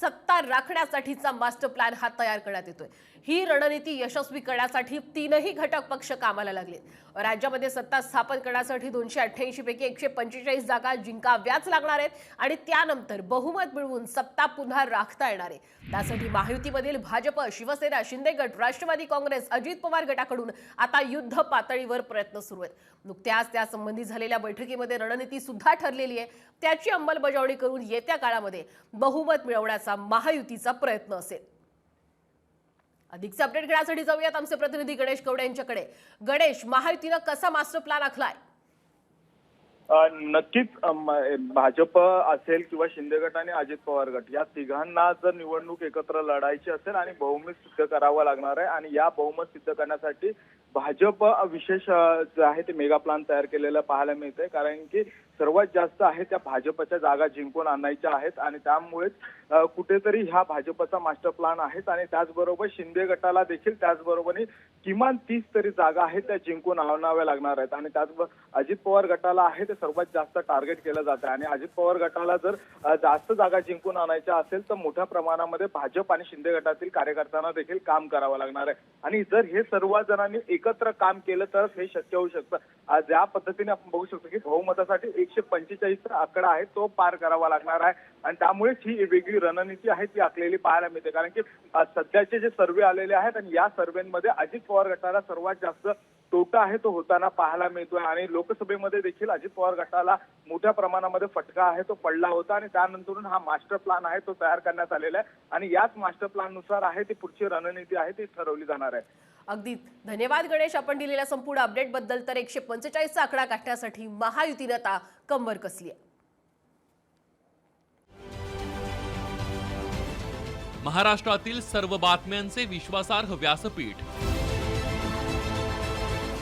सत्ता राखण्यासाठीचा master plan हा तयार करण्यात येतोय. ही रणनीती यशस्वी करण्यासाठी तीनही घटक पक्ष कामाला लागले राज्यामध्ये सत्ता स्थापन करण्यासाठी दोनशे अठ्ठ्याऐंशी पैकी एकशे पंचेचाळीस जागा जिंकाव्याच लागणार आहेत आणि त्यानंतर बहुमत मिळवून सत्ता पुन्हा राखता येणार आहे. त्यासाठी महायुतीमधील भाजप शिवसेना शिंदे गट राष्ट्रवादी काँग्रेस अजित पवार गटाकडून आता युद्ध पातळीवर प्रयत्न सुरू आहेत. नुकत्याच त्यासंबंधी झालेल्या बैठकीमध्ये रणनीती सुद्धा ठरलेली आहे. त्याची अंमलबजावणी करून येत्या काळामध्ये बहुमत मिळवण्याचा महायुतीचा प्रयत्न असेल. अधिकचे अपडेट घेण्यासाठी जाऊयात आमचे प्रतिनिधी गणेश कवडे यांच्याकडे. गणेश महायुतीनं कसा मास्टर प्लॅन आखलाय? नक्कीच भाजप असेल किंवा शिंदे गट आणि अजित पवार गट या तिघांना जर निवडणूक एकत्र लढायची असेल आणि बहुमत सिद्ध करावं लागणार आहे आणि या बहुमत सिद्ध करण्यासाठी भाजप विशेष जे आहे ते मेगा प्लान तयार केलेलं पाहायला मिळतंय. कारण की सर्वात जास्त आहे त्या भाजपच्या जागा जिंकून आणायच्या आहेत आणि त्यामुळेच कुठेतरी ह्या भाजपचा मास्टर प्लान आहेत आणि त्याचबरोबर शिंदे गटाला देखील त्याचबरोबर किमान तीस तरी जागा आहेत त्या जिंकून आणाव्या लागणार आहेत. आणि त्याचबरोबर अजित पवार गटाला आहे ते सर्वात जास्त टार्गेट केलं जात आहे. आणि अजित पवार गटाला जर जास्त जागा जिंकून आणायच्या असेल तर मोठ्या प्रमाणामध्ये भाजप आणि शिंदे गटातील कार्यकर्त्यांना देखील काम करावं लागणार आहे. आणि जर हे सर्व जणांनी एकत्र काम केलं तरच हे शक्य होऊ शकतं. ज्या पद्धतीने आपण बघू शकतो की बहुमतासाठी एकशे पंचेचाळीसचा आकडा आहे तो पार करावा लागणार आहे. आणि त्यामुळेच ही वेगळी रणनीती आहे ती आखलेली पाहायला मिळते. कारण की सध्याचे जे सर्वे आलेले आहेत आणि या सर्वेमध्ये अजित पवार गटाला सर्वात जास्त तोटा आहे तो होताना पाहायला मिळतोय. आणि लोकसभेमध्ये देखील अजित पवार गटाला मोठ्या प्रमाणामध्ये फटका आहे तो पडला होता. आणि त्यानंतरून हा मास्टर प्लॅन आहे तो तयार करण्यात आलेला आहे. आणि याच मास्टर प्लॅननुसार आहे ती पुढची रणनीती आहे ती ठरवली जाणार आहे. अगदी. धन्यवाद गणेश. आपण दिलेल्या संपूर्ण अपडेटबद्दल तर एकशे पंचेचाळीसचा आकडा गाठण्यासाठी महायुतीनं आता कंबर कसली आहे. महाराष्ट्रातील सर्व बातम्यांचे विश्वासार्ह व्यासपीठ.